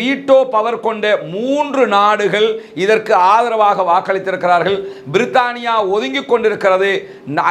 Veto power கொண்ட மூன்று நாடுகள் இதற்கு ஆதரவாக வாக்களித்திருக்கிறார்கள். பிரித்தானியா ஒதுங்கிக் கொண்டிருக்கிறது.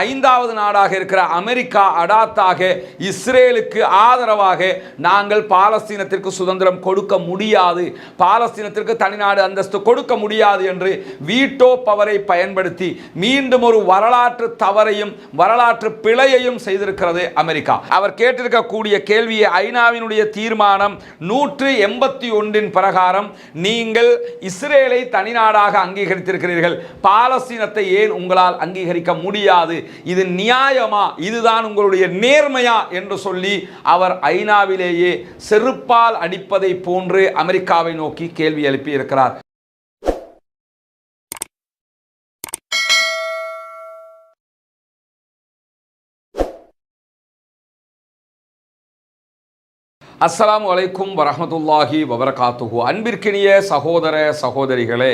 ஐந்தாவது நாடாக இருக்கிற அமெரிக்கா அடாத்தாக இஸ்ரேலுக்கு ஆதரவாக நாங்கள் பாலஸ்தீனத்திற்கு சுதந்திரம் கொடுக்க முடியாது. பாலஸ்தீனத்திற்கு தனிநாடு அந்தஸ்து கொடுக்க முடியாது என்று வீட்டோ பவரை பயன்படுத்தி மீண்டும் ஒரு வரலாற்று தவறையும் வரலாற்று பிழையையும் செய்திருக்கிறது அமெரிக்கா. அவர் கேட்டிருக்கக்கூடிய கேள்வியை ஐநாவினுடைய தீர்மானம் நூற்று எண்பத்தி ஒன்றின் பிரகாரம் நீங்கள் இஸ்ரேலை தனிநாடாக அங்கீகரித்திருக்கிறீர்கள். பாலஸ்தீனத்தை ஏன் உங்களால் அங்கீகரிக்க முடியாது? இது நியாயமா? இதுதான் உங்களுடைய நேர்மையா? என்று சொல்லி அவர் ஐநாவிலேயே செருப்பால் அடிப்பதை போன்று அமெரிக்காவை நோக்கி கேள்வி எழுப்பி அஸ்லாம் வலைக்கும் வரமத்துல்லாஹி வரஹ்மத்துல்லாஹி வபரகாத்துஹு. அன்பிற்கினிய சகோதர சகோதரிகளே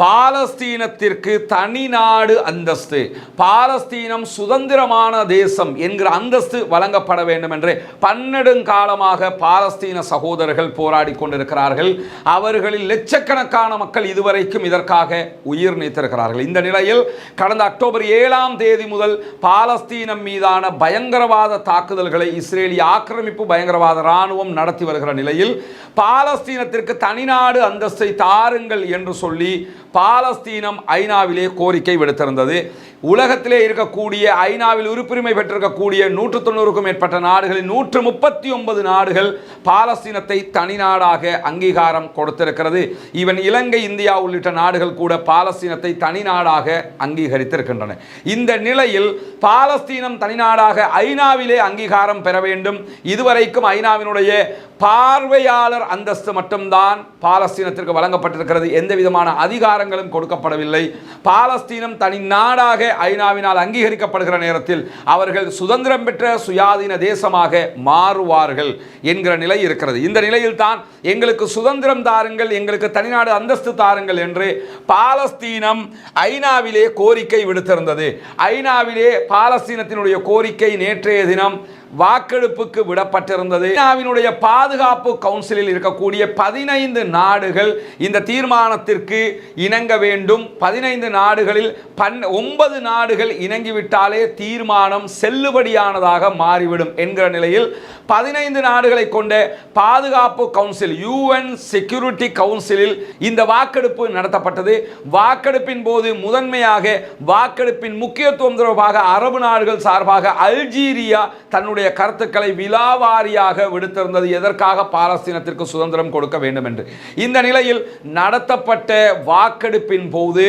பாலஸ்தீனத்திற்கு தனி நாடு அந்தஸ்து. பாலஸ்தீனம் சுதந்திரமான தேசம் என்கிற அந்தஸ்து வழங்கப்பட வேண்டும் என்று பன்னெடுங்காலமாக பாலஸ்தீன சகோதரர்கள் போராடி கொண்டிருக்கிறார்கள். அவர்களில் லட்சக்கணக்கான மக்கள் இதுவரைக்கும் இதற்காக உயிர் நீத்திருக்கிறார்கள். இந்த நிலையில் கடந்த அக்டோபர் ஏழாம் தேதி முதல் பாலஸ்தீனம் மீதான பயங்கரவாத தாக்குதல்களை இஸ்ரேலிய ஆக்கிரமிப்பு பயங்கரவாத இராணுவம் நடத்தி வருகிற நிலையில் பாலஸ்தீனத்திற்கு தனிநாடு அந்தஸ்தை தாருங்கள் என்று சொல்லி பாலஸ்தீனம் ஐநாவிலே கோரிக்கை விடுத்திருந்தது. உலகத்திலே இருக்கக்கூடிய ஐநாவில் உறுப்புரிமை பெற்றிருக்கக்கூடிய நூற்று தொண்ணூறுக்கும் மேற்பட்ட நாடுகளில் நூற்று முப்பத்தி ஒன்பது நாடுகள் பாலஸ்தீனத்தை தனிநாடாக அங்கீகாரம் கொடுத்திருக்கிறது. ஈவன் இலங்கை இந்தியா உள்ளிட்ட நாடுகள் கூட பாலஸ்தீனத்தை தனிநாடாக அங்கீகரித்திருக்கின்றன. இந்த நிலையில் பாலஸ்தீனம் தனிநாடாக ஐநாவிலே அங்கீகாரம் பெற வேண்டும். இதுவரைக்கும் ஐநாவினுடைய பார்வையாளர் அந்தஸ்து மட்டும்தான் பாலஸ்தீனத்திற்கு வழங்கப்பட்டிருக்கிறது. எந்த விதமான அதிகாரங்களும் கொடுக்கப்படவில்லை. பாலஸ்தீனம் தனி நாடாக ஐநாவினால் அங்கீகரிக்கப்படுகிற நேரத்தில் அவர்கள் சுதந்திரம் பெற்ற சுயாதீன தேசமாக மாறுவார்கள் என்கிற நிலை இருக்கிறது. இந்த நிலையில் தான் எங்களுக்கு சுதந்திரம் தாருங்கள் எங்களுக்கு தனிநாடு அந்தஸ்து தாருங்கள் என்று பாலஸ்தீனம் ஐநாவிலே கோரிக்கை விடுத்திருந்தது. ஐநாவிலே பாலஸ்தீனத்தினுடைய கோரிக்கை நேற்றைய தினம் வாக்கெடுப்புக்கு விடப்பட்டிருந்தது. சீனாவினுடைய பாதுகாப்பு கவுன்சிலில் இருக்கக்கூடிய பதினைந்து நாடுகள் இந்த தீர்மானத்திற்கு இணங்க வேண்டும். பதினைந்து நாடுகளில் பன் ஒன்பது நாடுகள் இணங்கிவிட்டாலே தீர்மானம் செல்லுபடியானதாக மாறிவிடும் என்கிற நிலையில் பதினைந்து நாடுகளை கொண்ட பாதுகாப்பு கவுன்சில் யூஎன் செக்யூரிட்டி கவுன்சிலில் இந்த வாக்கெடுப்பு நடத்தப்பட்டது. வாக்கெடுப்பின் போது முதன்மையாக வாக்கெடுப்பின் முக்கியத்துவம் தொடர்பாக அரபு நாடுகள் சார்பாக அல்ஜீரியா தன்னுடைய தன்னுடைய கருத்துக்களை விலாவாரியாக விடுத்திருந்தது எதற்காக பாலஸ்தீனத்திற்கு சுதந்திரம் கொடுக்க வேண்டும் என்று இந்த நிலையில் நடத்தப்பட்ட வாக்கெடுப்பின் போது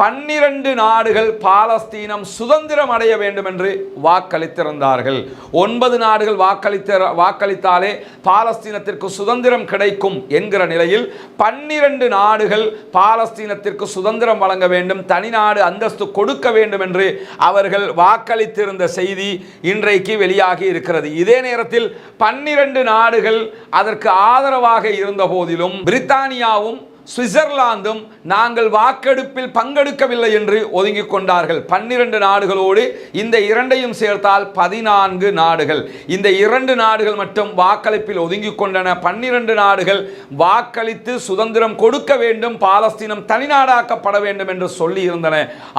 பன்னிரண்டு நாடுகள் பாலஸ்தீனம் சுதந்திரம் அடைய வேண்டும் என்று வாக்களித்திருந்தார்கள். ஒன்பது நாடுகள் வாக்களித்த வாக்களித்தாலே பாலஸ்தீனத்திற்கு சுதந்திரம் கிடைக்கும் என்கிற நிலையில் பன்னிரண்டு நாடுகள் பாலஸ்தீனத்திற்கு சுதந்திரம் வழங்க வேண்டும் தனிநாடு அந்தஸ்து கொடுக்க வேண்டும் என்று அவர்கள் வாக்களித்திருந்த செய்தி இன்றைக்கு வெளியாகி இருக்கிறது. இதே நேரத்தில் பன்னிரண்டு நாடுகள் அதற்கு ஆதரவாக இருந்த போதிலும் பிரித்தானியாவும் சுவிட்சர்லாந்தும் நாங்கள் வாக்கெடுப்பில் பங்கெடுக்கவில்லை என்று ஒதுங்கிக் கொண்டார்கள். பன்னிரண்டு நாடுகளோடு இந்த இரண்டையும் சேர்த்தால் பதினான்கு நாடுகள். இந்த இரண்டு நாடுகள் மட்டும் வாக்களிப்பில் ஒதுங்கிக் கொண்டன. பன்னிரண்டு நாடுகள் வாக்களித்து சுதந்திரம் கொடுக்க வேண்டும் பாலஸ்தீனம் தனிநாடாக்கப்பட வேண்டும் என்று சொல்லியிருந்தன.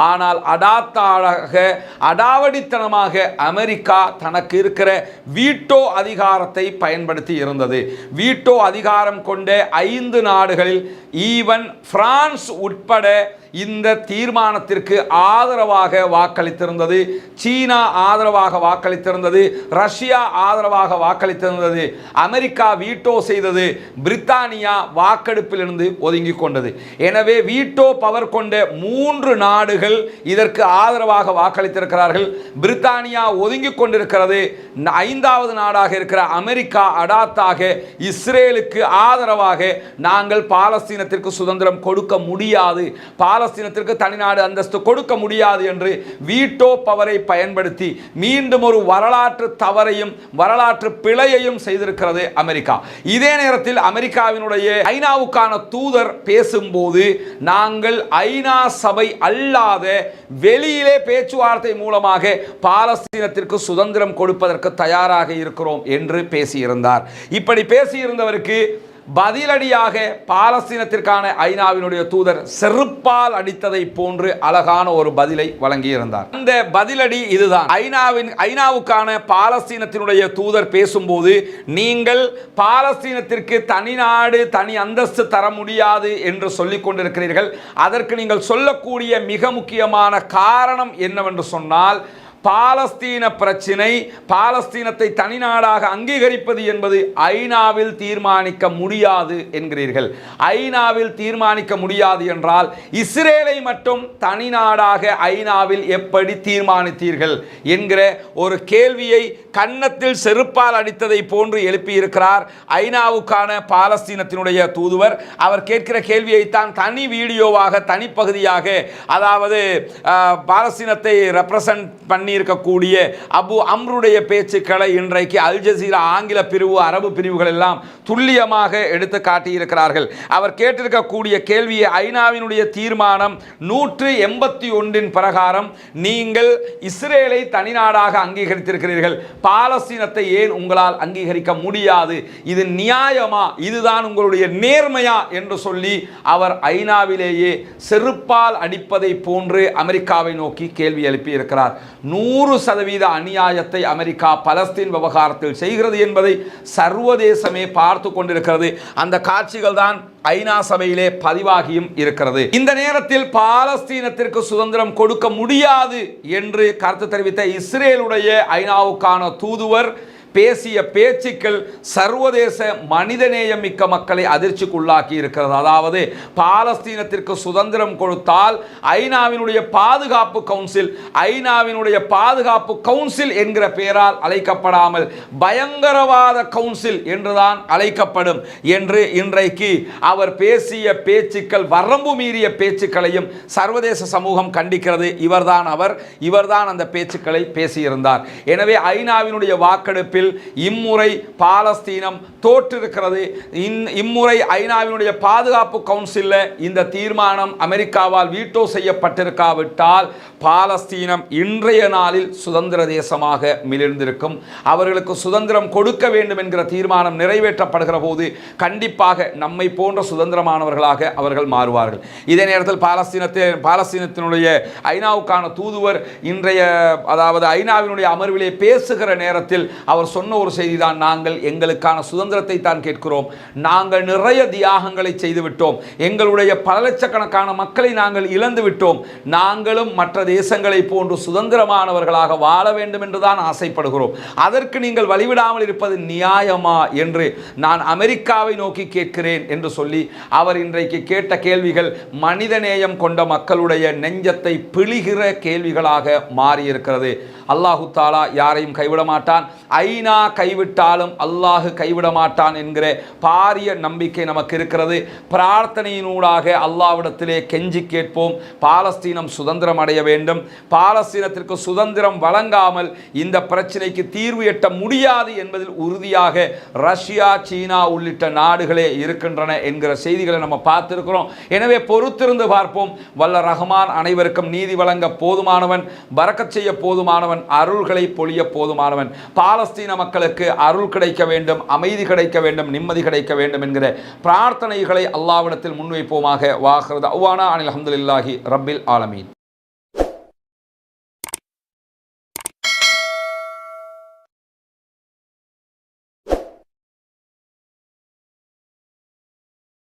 ஆனால் அடாத்தாளாக அடாவடித்தனமாக அமெரிக்கா தனக்கு இருக்கிற வீட்டோ அதிகாரத்தை பயன்படுத்தி இருந்தது. வீட்டோ அதிகாரம் கொண்ட ஐந்து நாடுகளில் ஈவன் பிரான்ஸ் உட்பட இந்த தீர்மானத்திற்கு ஆதரவாக வாக்களித்திருந்தது சீனா ஆதரவாக வாக்களித்திருந்தது ரஷ்யா ஆதரவாக வாக்களித்திருந்தது அமெரிக்கா வீட்டோ செய்தது பிரித்தானியா வாக்கெடுப்பிலிருந்து ஒதுங்கி கொண்டது. எனவே வீட்டோ பவர் கொண்ட மூன்று நாடுகள் இதற்கு ஆதரவாக வாக்களித்திருக்கிறார்கள். பிரித்தானியா ஒதுங்கி கொண்டிருக்கிறது. ஐந்தாவது நாடாக இருக்கிற அமெரிக்கா அடாத்தாக இஸ்ரேலுக்கு ஆதரவாக நாங்கள் பாலஸ்தீனத்திற்கு சுதந்திரம் கொடுக்க முடியாது. பால பாலஸ்தீனத்திற்கு தனிநாடு அந்தஸ்து கொடுக்க முடியாது என்று வீட்டோ பவரை பயன்படுத்தி மீண்டும் ஒரு வரலாற்று தவறையும் வரலாற்று பிழையையும் செய்திருக்கிறது அமெரிக்கா. இதே நேரத்தில் அமெரிக்காவினுடைய ஐநாவுக்கான தூதர் பேசும்போது நாங்கள் ஐநா சபை அல்லாத வெளியிலே பேச்சுவார்த்தை மூலமாக பாலஸ்தீனத்திற்கு சுதந்திரம் கொடுப்பதற்கு தயாராக இருக்கிறோம் என்று பேசியிருந்தார். இப்படி பேசியிருந்தவருக்கு பதிலடியாக பாலஸ்தீனத்திற்கான ஐநாவினுடைய தூதர் செருப்பால் அடித்ததை போன்று அழகான ஒரு பதிலை வழங்கியிருந்தார். இந்த பதிலடி இதுதான். ஐநாவின் ஐநாவுக்கான பாலஸ்தீனத்தினுடைய தூதர் பேசும்போது நீங்கள் பாலஸ்தீனத்திற்கு தனி நாடு தனி அந்தஸ்து தர முடியாது என்று சொல்லிக் கொண்டிருக்கிறீர்கள். அதற்கு நீங்கள் சொல்லக்கூடிய மிக முக்கியமான காரணம் என்னவென்று சொன்னால் பாலஸ்தீன பிரச்சினை பாலஸ்தீனத்தை தனிநாடாக அங்கீகரிப்பது என்பது ஐநாவில் தீர்மானிக்க முடியாது என்கிறீர்கள். ஐநாவில் தீர்மானிக்க முடியாது என்றால் இஸ்ரேலை மட்டும் தனிநாடாக ஐநாவில் எப்படி தீர்மானித்தீர்கள் என்கிற ஒரு கேள்வியை கன்னத்தில் செருப்பால் அடித்ததை போன்று எழுப்பியிருக்கிறார் ஐநாவுக்கான பாலஸ்தீனத்தினுடைய தூதுவர். அவர் கேட்கிற கேள்வியை தான் தனி வீடியோவாக தனிப்பகுதியாக அதாவது பாலஸ்தீனத்தை ரெப்ரசன்ட் பண்ணி பண்ணியிருக்கக்கூடிய அபு அம்ருடைய பேச்சுக்களை இன்றைக்கு அல் ஜசீரா ஆங்கில பிரிவு அரபு பிரிவுகள் எல்லாம் துல்லியமாக எடுத்து காட்டியிருக்கிறார்கள். அவர் கேட்டிருக்கக்கூடிய கேள்வியை ஐநாவினுடைய தீர்மானம் நூற்று எண்பத்தி ஒன்றின் பிரகாரம் நீங்கள் இஸ்ரேலை தனிநாடாக அங்கீகரித்திருக்கிறீர்கள். பாலஸ்தீனத்தை ஏன் உங்களால் அங்கீகரிக்க முடியாது? இது நியாயமா? இதுதான் உங்களுடைய நேர்மையா? என்று சொல்லி அவர் ஐநாவிலேயே செருப்பால் அடிப்பதை போன்று அமெரிக்காவை நோக்கி கேள்வி எழுப்பியிருக்கிறார். நூ நூறு சதவீத அநியாயத்தை அமெரிக்கா பலஸ்தீன் விவகாரத்தில் செய்கிறது என்பதை சர்வதேசமே பார்த்து கொண்டிருக்கிறது. அந்த காட்சிகள் தான் ஐநா சபையிலே பதிவாகியும் இருக்கிறது. இந்த நேரத்தில் பாலஸ்தீனத்திற்கு சுதந்திரம் கொடுக்க முடியாது என்று கருத்து தெரிவித்த இஸ்ரேலுடைய ஐநாவுக்கான தூதுவர் பேசிய பேச்சுக்கள் சர்வதேச மனிதநேயம் மிக்க மக்களை அதிர்ச்சிக்குள்ளாக்கி இருக்கிறது. அதாவது பாலஸ்தீனத்திற்கு சுதந்திரம் கொடுத்தால் ஐநாவினுடைய பாதுகாப்பு கவுன்சில் ஐநாவினுடைய பாதுகாப்பு கவுன்சில் என்கிற பெயரால் அழைக்கப்படாமல் பயங்கரவாத கவுன்சில் என்றுதான் அழைக்கப்படும் என்று இன்றைக்கு அவர் பேசிய பேச்சுக்கள் வரம்பு மீறிய பேச்சுக்களையும் சர்வதேச சமூகம் கண்டிக்கிறது. இவர்தான் அவர் இவர்தான் அந்த பேச்சுக்களை பேசியிருந்தார். எனவே ஐநாவினுடைய வாக்கெடுப்பில் இம்முறை பாலஸ்தீனம் தோற்றிருக்கிறது. இன்- இம்முறை ஐநாவினுடைய பாதுகாப்பு கவுன்சிலில் இந்த தீர்மானம் அமெரிக்காவால் வீட்டோ செய்யப்பட்டிருக்காவிட்டால் பாலஸ்தீனம் இன்றைய நாளில் சுதந்திர தேசமாக மிளிர்ந்திருக்கும். அவர்களுக்கு சுதந்திரம் கொடுக்க வேண்டும் என்கிற தீர்மானம் நிறைவேற்றப்படுகிற போது கண்டிப்பாக நம்மை போன்ற சுதந்திரமானவர்களாக அவர்கள் மாறுவார்கள். இதே நேரத்தில் பாலஸ்தீனத்தை பாலஸ்தீனத்தினுடைய ஐநாவுக்கான தூதுவர் இன்றைய அதாவது ஐநாவினுடைய அமர்விலே பேசுகிற நேரத்தில் அவர் சொன்ன ஒரு செய்தி தான் நாங்கள் எங்களுக்கான சுதந்திரத்தை தான் கேட்கிறோம். நாங்கள் நிறைய தியாகங்களை செய்துவிட்டோம். எங்களுடைய பல லட்சக்கணக்கான மக்களை நாங்கள் இழந்து விட்டோம் நாங்களும் மற்ற தேசங்களை போன்று சுதந்திரமானவர்களாக வாழ வேண்டும் என்று தான் ஆசைப்படுகிறோம். அதற்கு நீங்கள் வழிவிடாமல் இருப்பது நியாயமா என்று நான் அமெரிக்காவை நோக்கி கேட்கிறேன் என்று சொல்லி அவர் இன்றைக்கு கேட்ட கேள்விகள் மனிதநேயம் கொண்ட மக்களுடைய நெஞ்சத்தை பிழிகிற கேள்விகளாக மாறியிருக்கிறது. அல்லாஹு தாலா யாரையும் கைவிட மாட்டான் ஐ மதீனா கைவிட்டாலும் அல்லாஹு கைவிட மாட்டான் என்கிற பாரிய நம்பிக்கை நமக்கு இருக்கிறது பிரார்த்தனையினூடாக அல்லாவிடத்திலே கெஞ்சி கேட்போம். பாலஸ்தீனம் சுதந்திரம் அடைய வேண்டும். பாலஸ்தீனத்திற்கு சுதந்திரம் வழங்காமல் இந்த பிரச்சனைக்கு தீர்வு எட்ட முடியாது என்பதில் உறுதியாக ரஷ்யா சீனா உள்ளிட்ட நாடுகளே இருக்கின்றன என்கிற செய்திகளை நம்ம பார்த்திருக்கிறோம். எனவே பொறுத்திருந்து பார்ப்போம். வல்ல ரஹ்மான் அனைவருக்கும் நீதி வழங்க போதுமானவன் பறக்கச் செய்ய போதுமானவன் அருள்களை பொழிய போதுமானவன். பாலஸ்தீன மக்களுக்கு அருள் கிடைக்க வேண்டும் அமைதி கிடைக்க வேண்டும் நிம்மதி கிடைக்க வேண்டும் என்கிற பிரார்த்தனைகளை அல்லாவிடத்தில் முன்வைப்போமாக. வாகிறது அவ்வானா அனில் அஹமதுல்லாஹி ரப்பில் ஆலமீன்.